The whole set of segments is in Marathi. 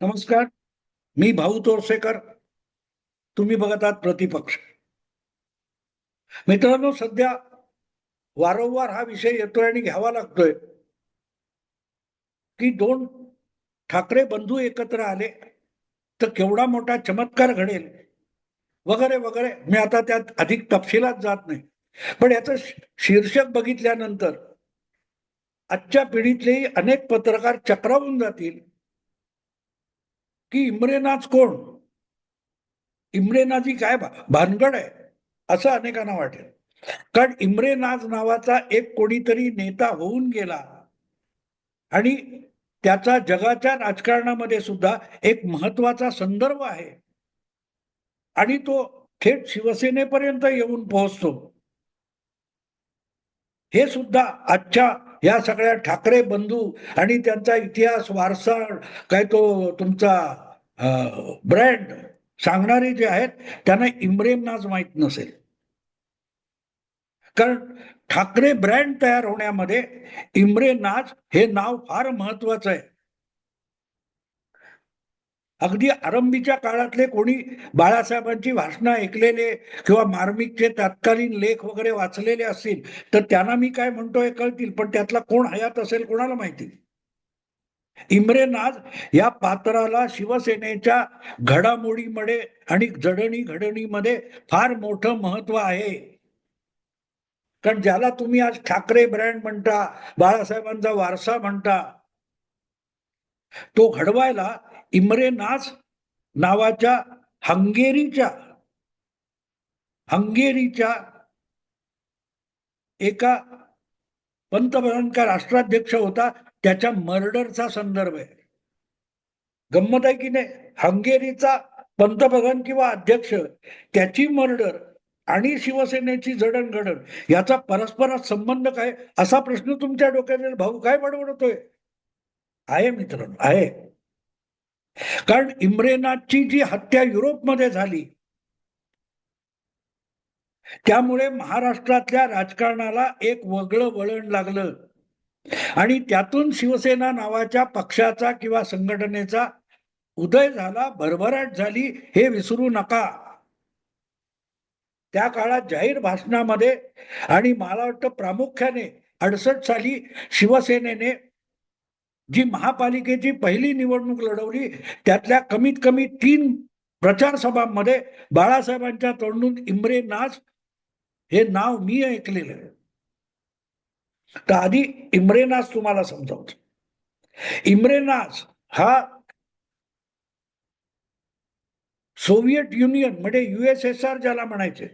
नमस्कार मी भाऊ तोरसेकर. तुम्ही बघत आहात प्रतिपक्ष. मित्रांनो सध्या वारंवार हा विषय येतोय आणि घ्यावा लागतोय की दोन ठाकरे बंधू एकत्र आले तर केवढा मोठा चमत्कार घडेल वगैरे वगैरे. मी आता त्यात अधिक तपशिलात जात नाही. पण याचं शीर्षक बघितल्यानंतर आजच्या पिढीतलेही अनेक पत्रकार चक्रावून जातील. की इम्रेनाज कोण? इम्रेनाजी काय भानगड आहे असं अनेकांना वाटेल. कारण इम्रेनाज नावाचा एक कोणीतरी नेता होऊन गेला. आणि त्याचा जगाच्या राजकारणामध्ये सुद्धा एक महत्त्वाचा संदर्भ आहे. आणि तो थेट शिवसेनेपर्यंत येऊन पोहोचतो. हे सुद्धा आजच्या या सगळ्या ठाकरे बंधू आणि त्यांचा इतिहास वारसा काय तो तुमचा ब्रँड सांगणारे जे आहेत त्यांना इम्रेनाज माहीत नसेल. कारण ठाकरे ब्रँड तयार होण्यामध्ये इम्रे नाज हे नाव फार महत्वाचं आहे. अगदी आरंभीच्या काळातले कोणी बाळासाहेबांची भाषणं ऐकलेले किंवा मार्मिकचे तत्कालीन लेख वगैरे वाचलेले असतील तर त्यांना मी काय म्हणतोय कळतील पण त्यातला कोण हयात असेल कोणाला माहिती? इम्रेनाज या पात्राला शिवसेनेच्या घडामोडीमध्ये आणि जडणी घडणीमध्ये फार मोठं महत्त्व आहे. कारण ज्याला तुम्ही आज ठाकरे ब्रँड म्हणता बाळासाहेबांचा वारसा म्हणता तो घडवायला इम्रेनाज नावाच्या हंगेरीच्या हंगेरीच्या एका पंतप्रधान का राष्ट्राध्यक्ष होता त्याच्या मर्डरचा संदर्भ आहे. गंमत आहे की नाही? हंगेरीचा पंतप्रधान किंवा अध्यक्ष त्याची मर्डर आणि शिवसेनेची जडणघडण याचा परस्परात संबंध काय? असा प्रश्न तुमच्या डोक्यात येईल, भाऊ काय बडबडतोय? आहे मित्रांनो आहे. कारण इम्रेनाथची जी हत्या युरोपमध्ये झाली त्यामुळे महाराष्ट्रातल्या राजकारणाला एक वेगळं वळण लागलं. आणि त्यातून शिवसेना नावाच्या पक्षाचा किंवा संघटनेचा उदय झाला भरभराट झाली हे विसरू नका. त्या काळात जाहीर भाषणामध्ये आणि मला वाटतं प्रामुख्याने अडसष्ट साली शिवसेनेने जी महापालिकेची पहिली निवडणूक लढवली त्यातल्या कमीत कमी तीन प्रचार सभांमध्ये बाळासाहेबांच्या तोंडून इम्रे नाज हे नाव मी ऐकलेलं आहे. तर आधी इम्रेनाज तुम्हाला समजावतो. इम्रेनाज हा सोव्हिएट युनियन म्हणजे युएसएसआर ज्याला म्हणायचे.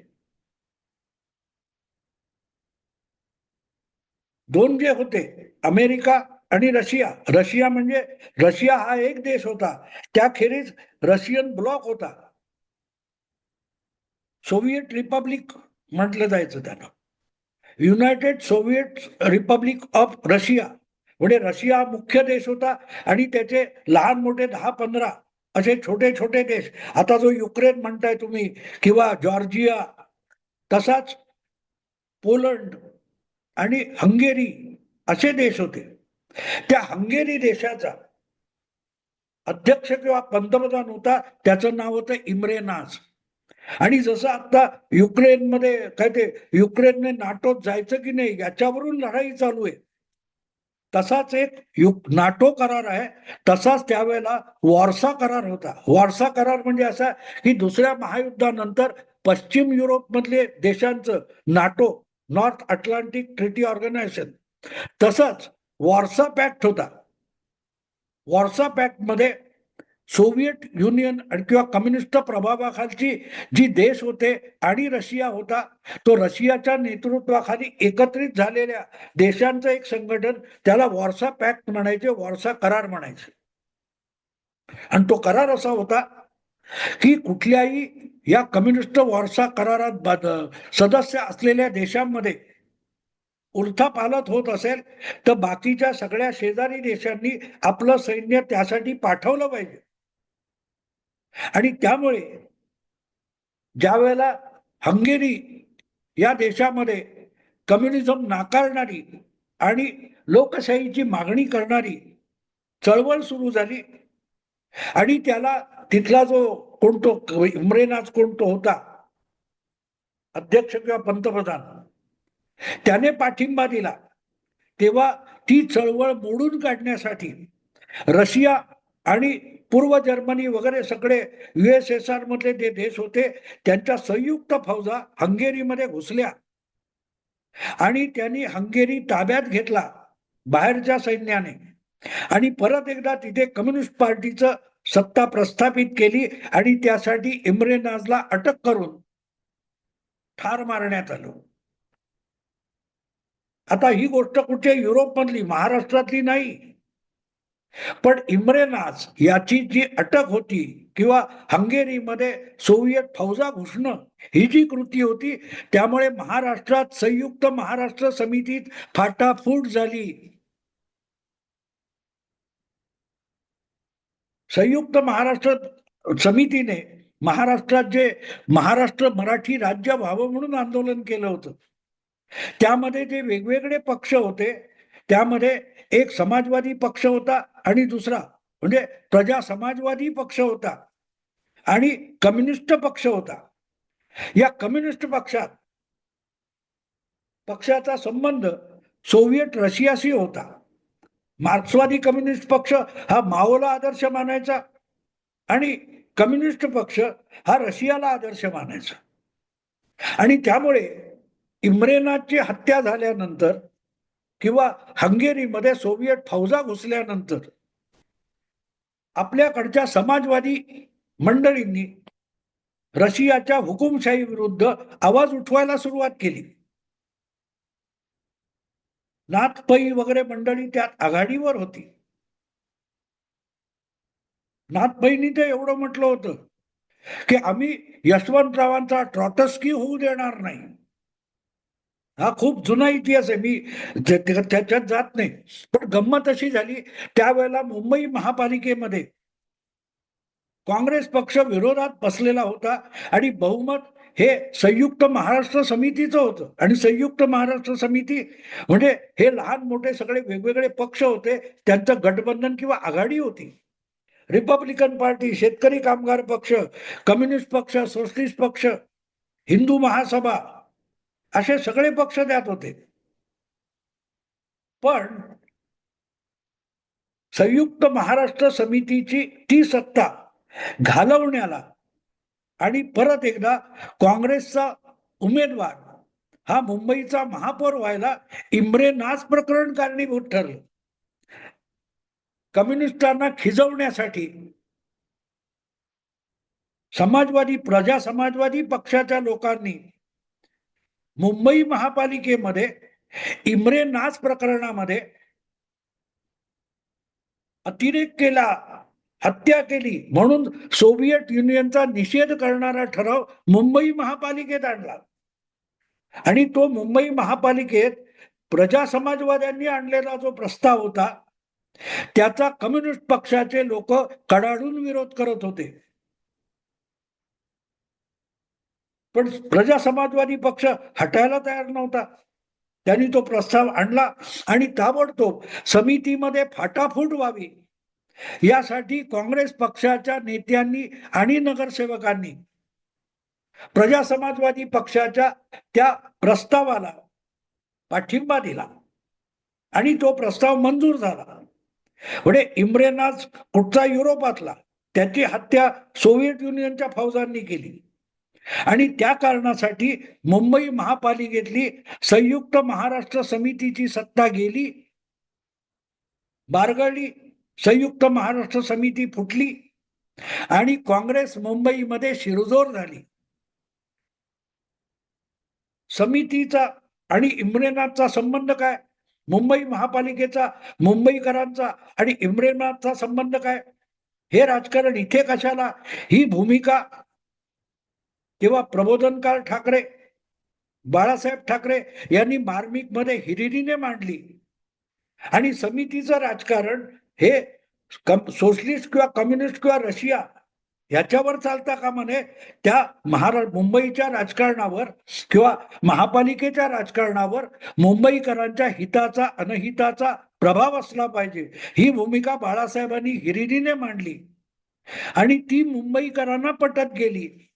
दोन जे होते अमेरिका आणि रशिया. रशिया म्हणजे रशिया हा एक देश होता. त्याखेरीज रशियन ब्लॉक होता. सोव्हिएट रिपब्लिक म्हटलं जायचं त्यानं united Soviet republic of Russia म्हणजे रशिया हा मुख्य देश होता आणि त्याचे लहान मोठे दहा पंधरा असे छोटे छोटे देश. आता जो युक्रेन म्हणताय तुम्ही किंवा जॉर्जिया तसाच पोलंड आणि हंगेरी असे देश होते. त्या हंगेरी देशाचा अध्यक्ष किंवा पंतप्रधान होता त्याचं नाव होतं इम्रेनास. आणि जसं आता युक्रेनमध्ये काय ते युक्रेनने नाटोत जायचं की नाही याच्यावरून लढाई चालू आहे. तसाच एक युक नाटो करार आहे तसाच त्यावेळेला वॉर्सा करार होता. वॉर्सा करार म्हणजे असा की दुसऱ्या महायुद्धानंतर पश्चिम युरोपमधले देशांचं NATO North Atlantic Treaty Organisation. तसंच वॉर्सा पॅक्ट होता. वॉर्सा पॅक्टमध्ये सोव्हिएट युनियन आणि किंवा कम्युनिस्ट प्रभावाखालची जी देश होते आणि रशिया होता तो रशियाच्या नेतृत्वाखाली एकत्रित झालेल्या देशांचं एक संघटन त्याला वॉर्सा पॅक्ट म्हणायचे वॉर्सा करार म्हणायचे. आणि तो करार असा होता की कुठल्याही या कम्युनिस्ट वॉर्सा करारात सदस्य असलेल्या देशांमध्ये उलथापालत होत असेल तर बाकीच्या सगळ्या शेजारी देशांनी आपलं सैन्य त्यासाठी पाठवलं पाहिजे. आणि त्यामुळे ज्या वेळेला हंगेरी या देशामध्ये कम्युनिझम नाकारणारी आणि लोकशाहीची मागणी करणारी चळवळ सुरू झाली आणि त्याला तिथला जो कोणतो इम्रेनाज कोणतो होता अध्यक्ष किंवा पंतप्रधान त्याने पाठिंबा दिला. तेव्हा ती चळवळ मोडून काढण्यासाठी रशिया आणि पूर्व जर्मनी वगैरे सगळे युएसएसआर मधले जे देश होते त्यांच्या संयुक्त फौजा हंगेरीमध्ये घुसल्या. आणि त्यांनी हंगेरी ताब्यात घेतला बाहेरच्या सैन्याने. आणि परत एकदा तिथे कम्युनिस्ट पार्टीचं सत्ता प्रस्थापित केली आणि त्यासाठी इम्रेनाजला अटक करून ठार मारण्यात आलं. आता ही गोष्ट कुठे युरोपमधली महाराष्ट्रातली नाही. पण इम्रेनाज याची जी अटक होती किंवा हंगेरीमध्ये सोव्हिएत फौजा घुसणं ही जी कृती होती त्यामुळे महाराष्ट्रात संयुक्त महाराष्ट्र समितीत फाटाफूट झाली. संयुक्त महाराष्ट्र समितीने महाराष्ट्रात जे महाराष्ट्र मराठी राज्य व्हावं म्हणून आंदोलन केलं होतं त्यामध्ये जे वेगवेगळे पक्ष होते त्यामध्ये एक समाजवादी पक्ष होता आणि दुसरा म्हणजे प्रजा समाजवादी पक्ष होता आणि कम्युनिस्ट पक्ष होता. या कम्युनिस्ट पक्षात पक्षाचा संबंध सोव्हिएट रशियाशी होता. मार्क्सवादी कम्युनिस्ट पक्ष हा माओला आदर्श मानायचा आणि कम्युनिस्ट पक्ष हा रशियाला आदर्श मानायचा. आणि त्यामुळे इम्रेनाची हत्या झाल्यानंतर किंवा हंगेरीमध्ये सोव्हिएट फौजा घुसल्यानंतर आपल्याकडच्या समाजवादी मंडळींनी रशियाच्या हुकुमशाही विरुद्ध आवाज उठवायला सुरुवात केली. नाथपई वगैरे मंडळी त्यात आघाडीवर होती. नाथपईनी ते एवढं म्हटलं होतं की आम्ही यशवंतरावांचा ट्रॉटस्की होऊ देणार नाही. हा खूप जुना इतिहास आहे. मी त्याच्यात जात नाही. पण गंमत अशी झाली त्यावेळेला मुंबई महापालिकेमध्ये काँग्रेस पक्ष विरोधात बसलेला होता आणि बहुमत हे संयुक्त महाराष्ट्र समितीचं होतं. आणि संयुक्त महाराष्ट्र समिती म्हणजे हे लहान मोठे सगळे वेगवेगळे पक्ष होते. त्यांचं गठबंधन किंवा आघाडी होती. रिपब्लिकन पार्टी शेतकरी कामगार पक्ष कम्युनिस्ट पक्ष सोशलिस्ट पक्ष हिंदू महासभा असे सगळे पक्ष त्यात होते. पण संयुक्त महाराष्ट्र समितीची ती सत्ता घालवण्याला आणि परत एकदा काँग्रेसचा उमेदवार हा मुंबईचा महापौर व्हायला इम्रे नाच प्रकरण कारणीभूत ठरलं. कम्युनिस्टांना खिजवण्यासाठी समाजवादी प्रजा समाजवादी पक्षाच्या लोकांनी मुंबई महापालिकेमध्ये इम्रे नाच प्रकरणामध्ये अतिरेक केला हत्या केली. म्हणून सोव्हिएट युनियनचा निषेध करणारा ठराव मुंबई महापालिकेत आणला. आणि तो मुंबई महापालिकेत प्रजा समाजवाद्यांनी आणलेला जो प्रस्ताव होता त्याचा कम्युनिस्ट पक्षाचे लोक कडाडून विरोध करत होते. पण प्रजा समाजवादी पक्ष हटायला तयार नव्हता. त्यांनी तो प्रस्ताव आणला आणि ताबडतोब समितीमध्ये फाटाफूट व्हावी. यासाठी काँग्रेस पक्षाच्या नेत्यांनी आणि नगरसेवकांनी प्रजा समाजवादी पक्षाच्या त्या प्रस्तावाला पाठिंबा दिला आणि तो प्रस्ताव मंजूर झाला. म्हणजे इम्रेनाज कुठचा युरोपातला त्याची हत्या सोव्हिएट युनियनच्या फौजांनी केली. आणि त्या कारणासाठी मुंबई महापालिकेतली संयुक्त महाराष्ट्र समितीची सत्ता गेली. बारगळली संयुक्त महाराष्ट्र समिती फुटली आणि काँग्रेस मुंबईमध्ये शिरजोर झाली. समितीचा आणि इम्रेनाथचा संबंध काय? मुंबई महापालिकेचा मुंबईकरांचा आणि इम्रेनाथचा संबंध काय? हे राजकारण इथे कशाला? ही भूमिका किंवा प्रबोधनकार ठाकरे बाळासाहेब ठाकरे यांनी मार्मिकमध्ये हिरिरीने मांडली. आणि समितीचं राजकारण हे सोशलिस्ट किंवा कम्युनिस्ट किंवा रशिया याच्यावर चालता का म्हणे? त्या महारा मुंबईच्या राजकारणावर किंवा महापालिकेच्या राजकारणावर मुंबईकरांच्या हिताचा अनहिताचा प्रभाव असला पाहिजे. ही भूमिका बाळासाहेबांनी हिरिरीने मांडली. आणि ती मुंबईकरांना पटत गेली.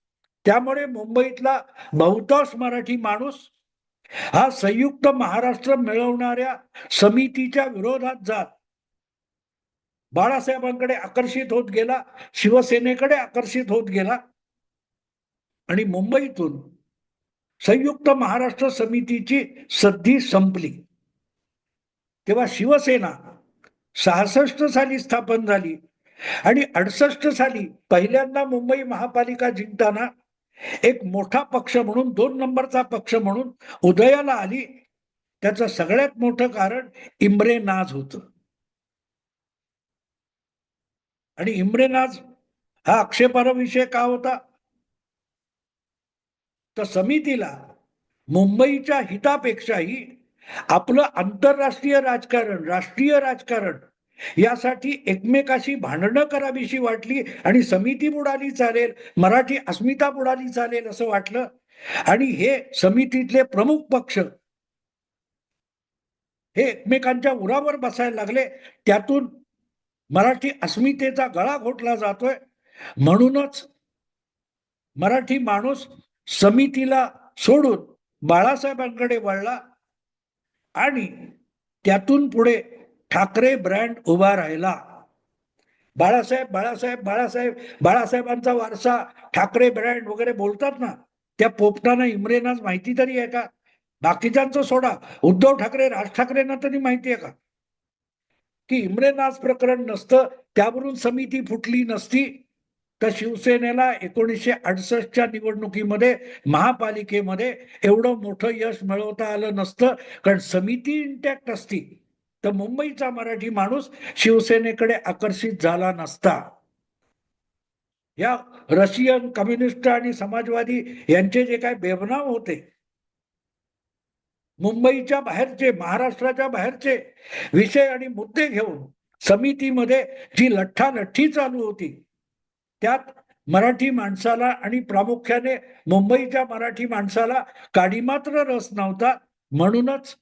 त्यामुळे मुंबईतला बहुतांश मराठी माणूस हा संयुक्त महाराष्ट्र मिळवणाऱ्या समितीच्या विरोधात जात. बाळासाहेबांकडे आकर्षित होत गेला शिवसेनेकडे आकर्षित होत गेला. आणि मुंबईतून संयुक्त महाराष्ट्र समितीची सद्धी संपली. तेव्हा शिवसेना सहासष्ट साली स्थापन झाली आणि अडसष्ट साली पहिल्यांदा मुंबई महापालिका जिंकताना एक मोठा पक्ष म्हणून दोन नंबरचा पक्ष म्हणून उदयाला आली. त्याचं सगळ्यात मोठं कारण इम्रे नाज होत. आणि इम्रे नाज हा आक्षेपार्ह विषय का होता? तर समितीला मुंबईच्या हितापेक्षाही आपलं आंतरराष्ट्रीय राजकारण राष्ट्रीय राजकारण यासाठी एकमेकाशी भांडणं करावीशी वाटली आणि समिती बुडाली चालेल मराठी अस्मिता बुडाली चालेल असं वाटलं. आणि हे समितीतले प्रमुख पक्ष हे एकमेकांच्या उरावर बसायला लागले. त्यातून मराठी अस्मितेचा गळा घोटला जातोय. म्हणूनच मराठी माणूस समितीला सोडून बाळासाहेबांकडे वळला आणि त्यातून पुढे ठाकरे ब्रँड उभा राहिला. बाळासाहेब बाळासाहेब बाळासाहेब बाळासाहेबांचा वारसा ठाकरे ब्रँड वगैरे बोलतात ना त्या पोपटाना इम्रेनाच माहिती तरी आहे का? बाकीच्यांचं सोडा. उद्धव ठाकरे राज ठाकरेंना तरी माहिती आहे का? की इम्रेनाच प्रकरण नसतं त्यावरून समिती फुटली नसती. तर शिवसेनेला एकोणीसशे अडसष्टच्या निवडणुकीमध्ये महापालिकेमध्ये एवढं मोठं यश मिळवता आलं नसतं कारण समिती इंटॅक्ट असती. तर मुंबईचा मराठी माणूस शिवसेनेकडे आकर्षित झाला नसता. या रशियन कम्युनिस्ट आणि समाजवादी यांचे जे काय बेबनाव होते मुंबईच्या बाहेरचे महाराष्ट्राच्या बाहेरचे विषय आणि मुद्दे घेऊन समितीमध्ये जी लठ्ठालठ्ठी चालू होती त्यात मराठी माणसाला आणि प्रामुख्याने मुंबईच्या मराठी माणसाला काडीमात्र रस नव्हता म्हणूनच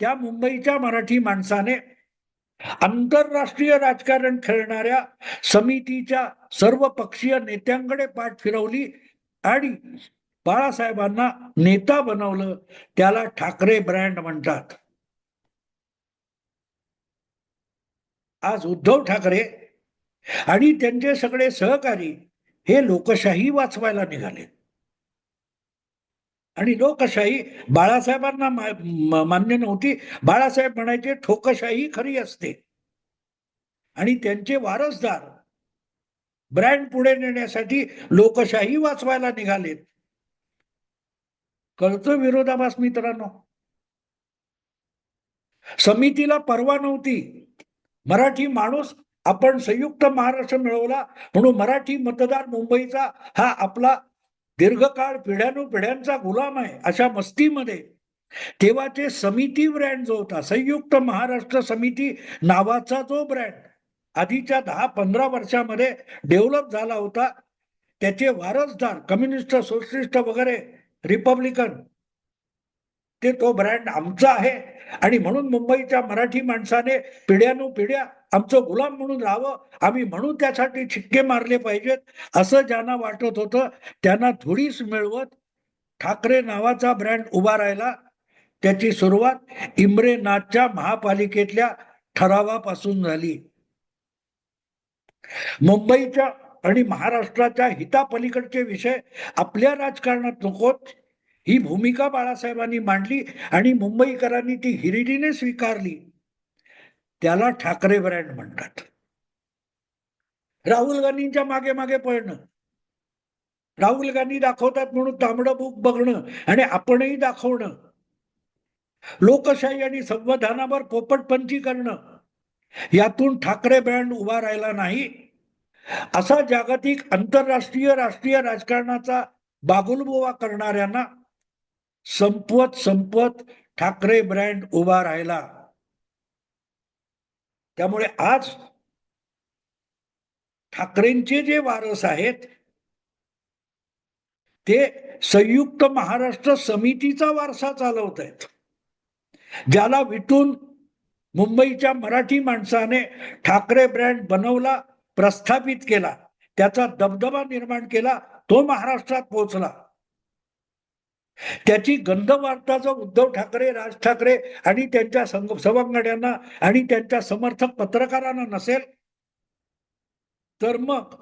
त्या मुंबईच्या मराठी माणसाने आंतरराष्ट्रीय राजकारण खेळणाऱ्या समितीच्या सर्व पक्षीय नेत्यांकडे पाठ फिरवली आणि बाळासाहेबांना नेता बनवलं त्याला ठाकरे ब्रँड म्हणतात. आज उद्धव ठाकरे आणि त्यांचे सगळे सहकारी हे लोकशाही वाचवायला निघाले आणि लोकशाही बाळासाहेबांना मान्य नव्हती. बाळासाहेब म्हणायचे ठोकशाही खरी असते. आणि त्यांचे वारसदार ब्रँड पुढे नेण्यासाठी लोकशाही वाचवायला निघालेत. कळतो विरोधाभास मित्रांनो? समितीला परवा नव्हती. मराठी माणूस आपण संयुक्त महाराष्ट्र मिळवला म्हणून मराठी मतदार मुंबईचा हा आपला दीर्घकाळ पिढ्यानुपिढ्यांचा गुलाम आहे अशा मस्तीमध्ये. तेव्हाचे समिती ब्रँड जो होता संयुक्त महाराष्ट्र समिती नावाचा जो ब्रँड आधीच्या दहा पंधरा वर्षामध्ये डेव्हलप झाला होता त्याचे वारसदार कम्युनिस्ट सोशलिस्ट वगैरे रिपब्लिकन ते तो ब्रँड आमचा आहे. आणि म्हणून मुंबईच्या मराठी माणसाने पिढ्यानुपिढ्या आमचं गुलाम म्हणून राहावं आम्ही म्हणून त्यासाठी छिक्के मारले पाहिजेत असं ज्यांना वाटत होतं त्यांना थोडीच मिळवत ठाकरे नावाचा ब्रँड उभा राहिला. त्याची सुरुवात इम्रे नाथच्या महापालिकेतल्या ठरावापासून झाली. मुंबईच्या आणि महाराष्ट्राच्या हितापलीकडचे विषय आपल्या राजकारणात नकोत. ही भूमिका बाळासाहेबांनी मांडली आणि मुंबईकरांनी ती हिरिडीने स्वीकारली. त्याला ठाकरे ब्रँड म्हणतात. राहुल गांधींच्या मागे मागे पळणं. राहुल गांधी दाखवतात म्हणून तांबडं बुक बघणं आणि आपणही दाखवणं. लोकशाही आणि संविधानावर पोपटपंची करणं. यातून ठाकरे ब्रँड उभा राहिला नाही. असा जागतिक आंतरराष्ट्रीय राष्ट्रीय राजकारणाचा बागुलबोवा करणाऱ्यांना संपवत संपवत ठाकरे ब्रँड उभा राहिला. त्यामुळे आज ठाकरेंचे जे वारस आहेत ते संयुक्त महाराष्ट्र समितीचा वारसा चालवत आहेत ज्याला विटून मुंबईच्या मराठी माणसाने ठाकरे ब्रँड बनवला प्रस्थापित केला त्याचा दबदबा निर्माण केला तो महाराष्ट्रात पोहोचला. त्याची गंध वार्ता उद्धव ठाकरे राज ठाकरे आणि त्यांच्या संग सवंगड्यांना आणि त्यांच्या समर्थक पत्रकारांना नसेल तर मग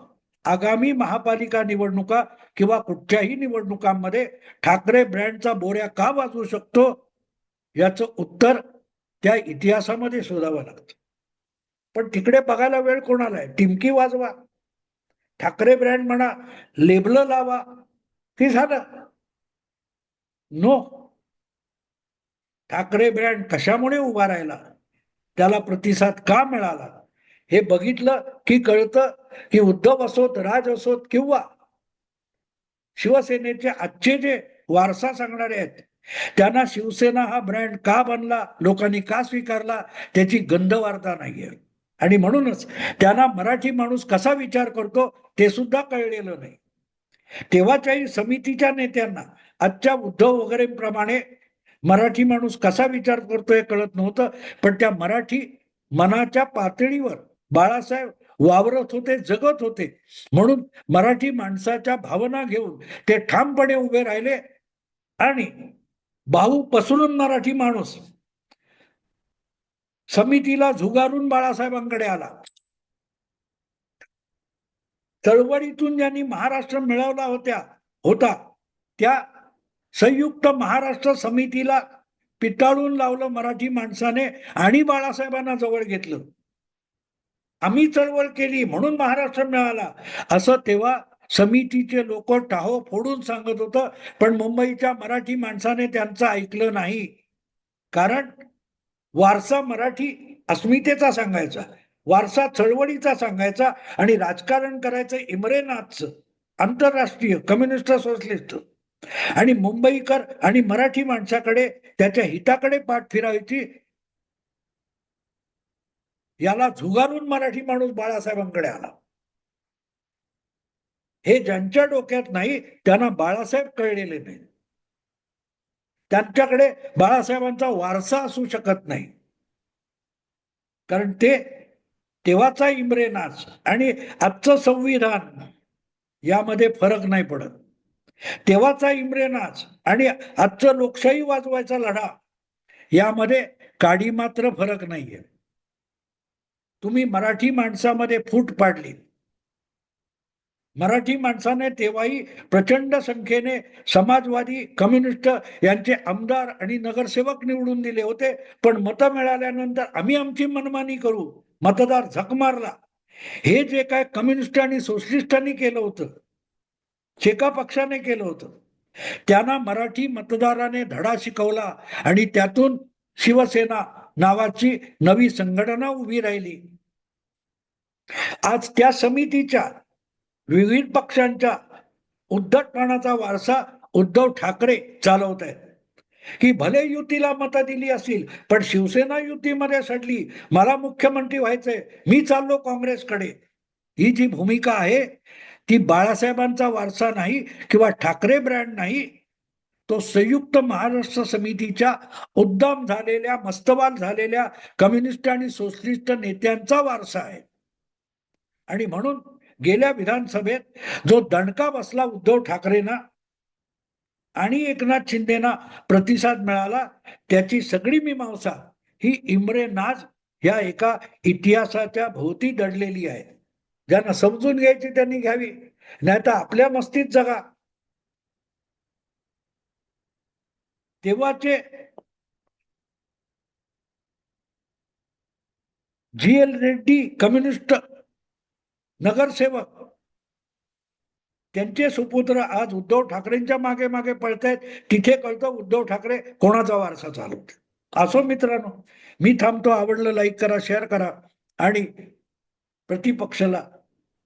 आगामी महापालिका निवडणुका किंवा कुठच्याही निवडणुकांमध्ये ठाकरे ब्रँडचा बोऱ्या का वाजवू शकतो याचं उत्तर त्या इतिहासामध्ये शोधावं लागतं. पण तिकडे बघायला वेळ कोणाला आहे? टिमकी वाजवा. ठाकरे ब्रँड म्हणा लेबल लावा. की झालं. नो. ठाकरे ब्रँड कशामुळे उभा राहिला? त्याला प्रतिसाद का मिळाला? हे बघितलं की कळतं की उद्धव असोत राज असोत किंवा शिवसेनेचे आजचे जे वारसा सांगणारे आहेत त्यांना शिवसेना हा ब्रँड का बनला? लोकांनी का स्वीकारला? त्याची गंधवार्ता नाहीये. आणि म्हणूनच त्यांना मराठी माणूस कसा विचार करतो ते सुद्धा कळलेलं नाही. तेव्हाच्याही समितीच्या नेत्यांना आजच्या उद्धव वगैरे प्रमाणे मराठी माणूस कसा विचार करतो हे कळत नव्हतं पण त्या मराठी मनाच्या पातळीवर बाळासाहेब वावरत होते जगत होते. म्हणून मराठी माणसाच्या भावना घेऊन ते ठामपणे उभे राहिले आणि भाऊ पसरून मराठी माणूस समितीला झुगारून बाळासाहेबांकडे आला. चळवळीतून ज्यांनी महाराष्ट्र मिळवला होत्या होता त्या संयुक्त महाराष्ट्र समितीला पिटाळून लावलं मराठी माणसाने आणि बाळासाहेबांना जवळ घेतलं. आम्ही चळवळ केली म्हणून महाराष्ट्र मिळाला. असं तेव्हा समितीचे लोक टाहो फोडून सांगत होतं पण मुंबईच्या मराठी माणसाने त्यांचं ऐकलं नाही. कारण वारसा मराठी अस्मितेचा सांगायचा वारसा चळवळीचा सांगायचा आणि राजकारण करायचं इमरेनाथचं आंतरराष्ट्रीय कम्युनिस्ट सोशलिस्ट. आणि मुंबईकर आणि मराठी माणसाकडे त्याच्या हिताकडे पाठ फिरायची याला झुगारून मराठी माणूस बाळासाहेबांकडे आला. हे ज्यांच्या डोक्यात नाही त्यांना बाळासाहेब कळलेले नाही त्यांच्याकडे बाळासाहेबांचा वारसा असू शकत नाही. कारण ते तेव्हाचा इम्रेनाज आणि आजचं संविधान यामध्ये फरक नाही पडत. तेव्हाचा इम्रेनाज आणि आजचं लोकशाही वाजवायचा लढा यामध्ये काडी मात्र फरक नाहीये. तुम्ही मराठी माणसामध्ये फूट पाडली. मराठी माणसाने तेव्हाही प्रचंड संख्येने समाजवादी कम्युनिस्ट यांचे आमदार आणि नगरसेवक निवडून दिले होते. पण मतं मिळाल्यानंतर आम्ही आमची मनमानी करू मतदार झक मारला. हे जे काय कम्युनिस्ट आणि सोशलिस्टांनी केलं होतं शेका पक्षाने केलं होतं. त्यांना मराठी मतदाराने धडा शिकवला आणि त्यातून शिवसेना नावाची नवी संघटना उभी राहिली. आज त्या समितीच्या विविध पक्षांच्या उद्धटपणाचा वारसा उद्धव ठाकरे चालवत आहेत. की भले युतीला मतं दिली असतील पण शिवसेना युतीमध्ये सडली मला मुख्यमंत्री व्हायचंय मी चाललो काँग्रेसकडे. ही जी भूमिका आहे ती बाळासाहेबांचा वारसा नाही किंवा ठाकरे ब्रँड नाही तो संयुक्त महाराष्ट्र समितीच्या उद्दाम झालेल्या मस्तवाल झालेल्या कम्युनिस्ट आणि सोशलिस्ट नेत्यांचा वारसा आहे. आणि म्हणून गेल्या विधानसभेत जो दणका बसला उद्धव ठाकरेंना आणि एकनाथ शिंदेना प्रतिसाद मिळाला त्याची सगळी मीमांसा ही इम्रे नाज या एका इतिहासाच्या भोवती दडलेली आहे. ज्यांना समजून घ्यायची त्यांनी घ्यावी. नाही तर आपल्या मस्तीत जगा. तेव्हाचे जी एल रेड्डी कम्युनिस्ट नगरसेवक त्यांचे सुपुत्र आज उद्धव ठाकरेंच्या मागे मागे पळतायत. तिथे कळतं उद्धव ठाकरे कोणाचा वारसा चालवते असो मित्रांनो मी थांबतो. आवडलं लाईक करा शेअर करा आणि प्रतिपक्षाला